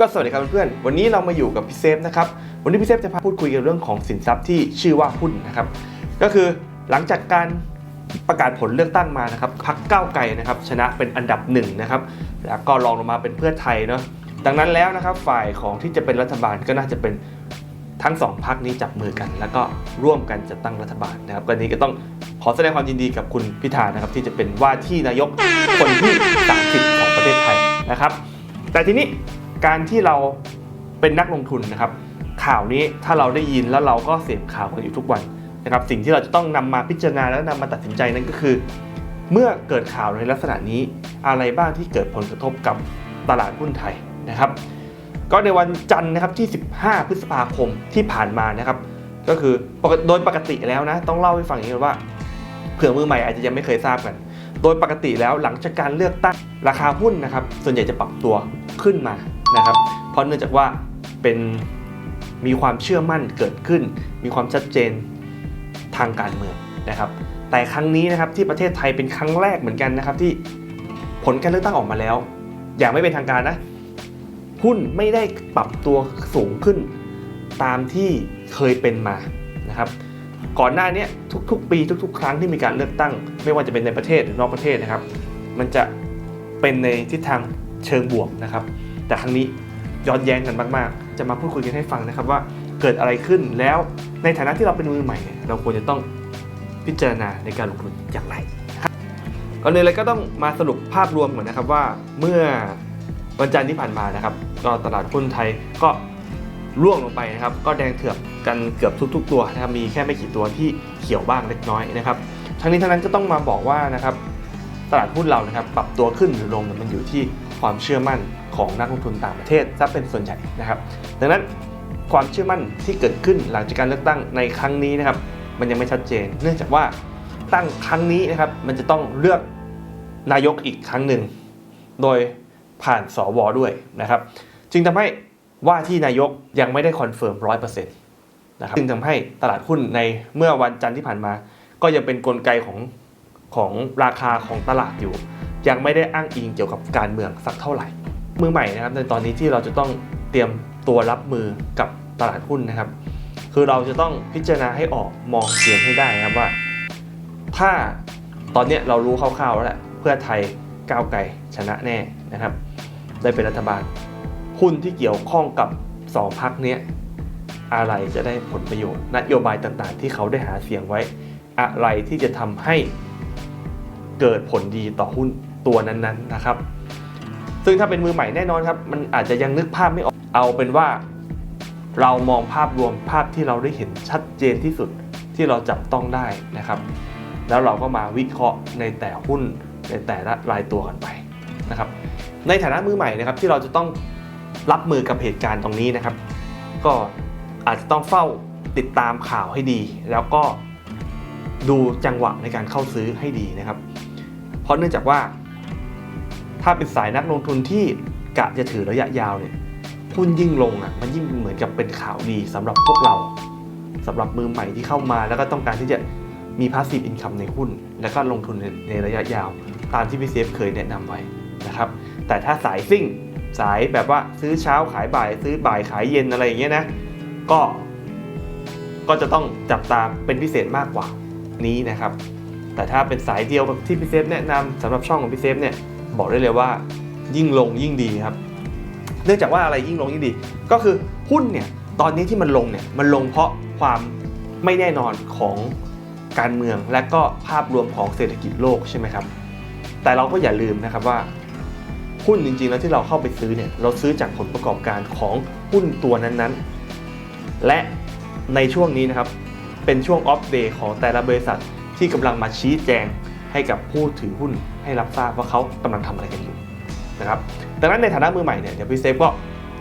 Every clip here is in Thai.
ก็สวัสดีครับเพื่อนๆ วันนี้เรามาอยู่กับพี่เซฟนะครับ วันนี้พี่เซฟจะพาพูดคุยกันเรื่องของสินทรัพย์ที่ชื่อว่าหุ้นนะครับ ก็คือหลังจากการประกาศผลเลือกตั้งมานะครับพรรคก้าวไกลนะครับชนะเป็นอันดับหนึ่งนะครับ แล้วก็รองลงมาเป็นเพื่อไทยเนาะ ดังนั้นแล้วนะครับฝ่ายของที่จะเป็นรัฐบาลก็น่าจะเป็นทั้งสองพรรคนี้จับมือกัน แล้วก็ร่วมกันจัดตั้งรัฐบาลนะครับวันนี้ก็ต้องขอแสดงความยินดีกับคุณพิธานะครับที่จะเป็นว่าที่นายกคนที่30ของประเทศไทยนะครับ แต่ทีนี้ การที่เราเป็นนักลงทุนนะครับ ข่าวนี้ถ้าเราได้ยินแล้วเราก็เสพข่าวกันอยู่ทุกวันนะครับ สิ่งที่เราจะต้องนำมาพิจารณาแล้วนำมาตัดสินใจนั่นก็คือ เมื่อเกิดข่าวในลักษณะนี้อะไรบ้างที่เกิดผลกระทบกับตลาดหุ้นไทยนะครับ ก็ในวันจันทร์นะครับที่ 15 พฤษภาคมที่ผ่านมานะครับ ก็คือโดยปกติแล้วนะต้องเล่าให้ฟังอย่างนี้ว่าเผื่อมือใหม่อาจจะยังไม่เคยทราบกัน โดยปกติแล้วหลังจากการเลือกตั้งราคาหุ้นนะครับ ส่วนใหญ่จะปรับตัวขึ้นมา นะครับ เพราะเนื่องจากว่าเป็นมีความเชื่อมั่นเกิดขึ้น มีความชัดเจนทางการเมืองนะครับ แต่ครั้งนี้นะครับที่ประเทศไทยเป็นครั้งแรกเหมือนกันนะครับที่ผลการเลือกตั้งออกมาแล้ว อย่างไม่เป็นทางการนะหุ้นไม่ได้ปรับตัวสูงขึ้นตามที่เคยเป็นมานะครับ ก่อนหน้านี้ทุกๆ ปีทุก ๆ ครั้งที่มีการเลือกตั้ง ไม่ว่าจะเป็นในประเทศหรือนอกประเทศนะครับ มันจะเป็นในทิศทางเชิงบวกนะครับ แต่ครั้งนี้ย้อนแย้งกันมากๆ จะมาพูดคุยกันให้ฟังนะครับว่าเกิดอะไรขึ้นแล้วในฐานะที่เราเป็นมือใหม่ เราควรจะต้องพิจารณาในการลงทุนอย่างไรก่อนอื่นเลยก็ต้องมาสรุปภาพรวมก่อนนะครับว่าเมื่อวันจันทร์ที่ผ่านมานะครับ ก็ตลาดหุ้นไทยก็ร่วงลงไปนะครับ ก็แดงเถือกกันเกือบทุก ๆ ตัวนะครับมีแค่ไม่กี่ตัวที่เขียวบ้างเล็กน้อยนะครับทั้งนี้ทั้งนั้นก็ต้องมาบอกว่านะครับตลาดหุ้นเรานะครับปรับตัวขึ้นหรือลงมันอยู่ที่ ความเชื่อมั่นของนักลงทุนต่างประเทศซะเป็นส่วนใหญ่นะครับ ดังนั้นความเชื่อมั่นที่เกิดขึ้นหลังจากการเลือกตั้งในครั้งนี้นะครับมันยังไม่ชัดเจน เนื่องจากว่าตั้งครั้งนี้นะครับมันจะต้องเลือกนายกอีกครั้งหนึ่ง โดยผ่านสวด้วยนะครับ จึงทำให้ว่าที่นายกยังไม่ได้คอนเฟิร์มร้อยเปอร์เซ็นต์นะครับจึงทำให้ตลาดหุ้นในเมื่อวันจันทร์ที่ผ่านมา ก็ยังเป็นนกลไกของของราคาของตลาดอยู่ ยังไม่ได้อ้างอิงเกี่ยวกับการเมืองสักเท่าไหร่ มือใหม่นะครับในตอนนี้ที่เราจะต้องเตรียมตัวรับมือกับตลาดหุ้นนะครับ คือเราจะต้องพิจารณาให้ออกมองเสียงให้ได้นะครับว่า ถ้าตอนนี้เรารู้คร่าวๆแล้วแหละเพื่อไทยก้าวไกลชนะแน่นะครับ ได้เป็นรัฐบาล หุ้นที่เกี่ยวข้องกับสองพักเนี้ยอะไรจะได้ผลประโยชน์ นโยบายต่างๆ ที่เขาได้หาเสียงไว้ อะไรที่จะทำให้เกิดผลดีต่อหุ้น ตัวนั้นๆนะครับ ซึ่งถ้าเป็นมือใหม่แน่นอนครับ มันอาจจะยังนึกภาพไม่ออก เอาเป็นว่า เรามองภาพรวมภาพที่เราได้เห็นชัดเจนที่สุดที่เราจับต้องได้นะครับ แล้วเราก็มาวิเคราะห์ในแต่หุ้นในแต่ละรายตัวกันไปนะครับ ในฐานะมือใหม่นะครับที่เราจะต้องรับมือกับเหตุการณ์ตรงนี้นะครับ ก็อาจจะต้องเฝ้าติดตามข่าวให้ดี แล้วก็ดูจังหวะในการเข้าซื้อให้ดีนะครับ เพราะเนื่องจากว่า ถ้าเป็นสายนักลงทุนที่กะจะถือระยะยาวเนี่ยหุ้นยิ่งลงอะมันยิ่งเหมือนกับเป็นข่าวดีสำหรับพวกเราสำหรับมือใหม่ที่เข้ามาแล้วก็ต้องการที่จะมีพาสซีฟอินคัมในหุ้น แล้วก็ลงทุนในในระยะยาว ตามที่พี่เซฟเคยแนะนำไว้นะครับแต่ถ้าสายซิ่งสายแบบว่าซื้อเช้าขายบ่าย ซื้อบ่ายขายเย็นอะไรอย่างเงี้ยนะก็ก็จะต้องจับตาเป็นพิเศษมากกว่านี้นะครับ แต่ถ้าเป็นสายเดียวแบบที่พี่เซฟแนะนำสำหรับช่องของพี่เซฟเนี่ย บอกได้เลยว่า ยิ่งลงยิ่งดีครับ เนื่องจากว่าอะไรยิ่งลงยิ่งดี ก็คือหุ้นเนี่ยตอนนี้ที่มันลงเนี่ยมันลงเพราะความไม่แน่นอนของการเมืองและก็ภาพรวมของเศรษฐกิจโลกใช่ไหมครับ แต่เราก็อย่าลืมนะครับว่าหุ้นจริงๆแล้วที่เราเข้าไปซื้อเนี่ยเราซื้อจากผลประกอบการของหุ้นตัวนั้นๆ และในช่วงนี้นะครับเป็นช่วงออฟเดย์ของแต่ละบริษัทที่กำลังมาชี้แจง ให้กับผู้ถือหุ้นให้รับทราบว่าเขากำลังทำอะไรกันอยู่นะครับดังนั้นในฐานะมือใหม่เนี่ยเดี๋ยวพี่เซฟก็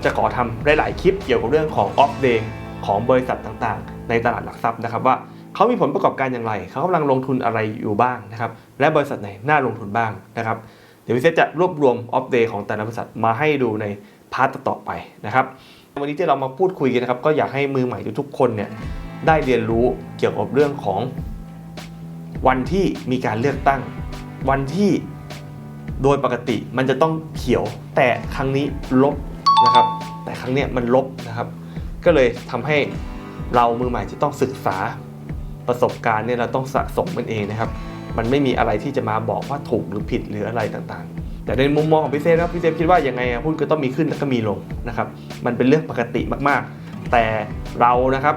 จะขอทำหลายๆคลิปเกี่ยวกับเรื่องของออฟเดย์ของบริษัทต่างๆ ในตลาดหลักทรัพย์นะครับว่าเขามีผลประกอบการอย่างไร เขากำลังลงทุนอะไรอยู่บ้างนะครับและบริษัทไหนน่าลงทุนบ้างนะครับเดี๋ยวพี่เซฟจะรวบรวมออฟเดย์ของแต่ละบริษัทมาให้ดูในพาร์ทต่อไปนะครับวันนี้ที่เรามาพูดคุยกันนะครับก็อยากให้มือใหม่ทุกๆคนเนี่ยได้เรียนรู้เกี่ยวกับเรื่องของ วันที่มีการเลือกตั้ง วันที่โดยปกติมันจะต้องเขียว แต่ครั้งนี้ลบนะครับ แต่ครั้งเนี้ยมันลบนะครับ ก็เลยทำให้เรามือใหม่จะต้องศึกษาประสบการณ์เนี่ยเราต้องสะสมมันเองนะครับ มันไม่มีอะไรที่จะมาบอกว่าถูกหรือผิดหรืออะไรต่างๆ แต่ในมุมมองของพี่เซฟนะพี่เซฟคิดว่ายังไงหุ้นก็ต้องมีขึ้นแล้วก็มีลงนะครับ มันเป็นเรื่องปกติมากๆ แต่เรานะครับ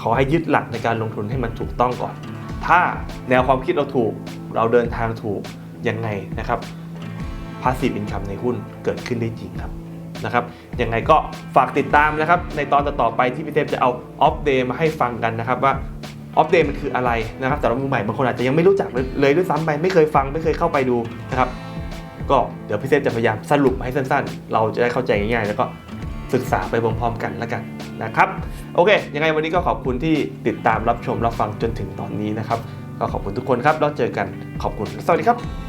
ขอให้ยึดหลักในการลงทุนให้มันถูกต้องก่อน ถ้าแนวความคิดเราถูก เราเดินทางถูกยังไงนะครับพาสซีฟอินคัมในหุ้นเกิดขึ้นได้จริงครับนะครับยังไงก็ฝากติดตามนะครับ ในตอนต่อๆไปที่พี่เทพจะเอาออฟเดย์มาให้ฟังกันนะครับว่าออฟเดย์มันคืออะไรนะครับแต่เรามือใหม่บางคนอาจจะยังไม่รู้จักเลยด้วยซ้ำไปไม่เคยฟังไม่เคยเข้าไปดูนะครับก็เดี๋ยวพี่เซฟจะพยายามสรุปให้สั้นๆ เราจะได้เข้าใจง่ายๆ แล้วก็ศึกษาไปพร้อมๆกันแล้วกัน นะครับโอเค ยังไงวันนี้ก็ขอบคุณที่ติดตามรับชมรับฟังจนถึงตอนนี้นะครับ ก็ขอบคุณทุกคนครับแล้วเจอกันขอบคุณสวัสดีครับ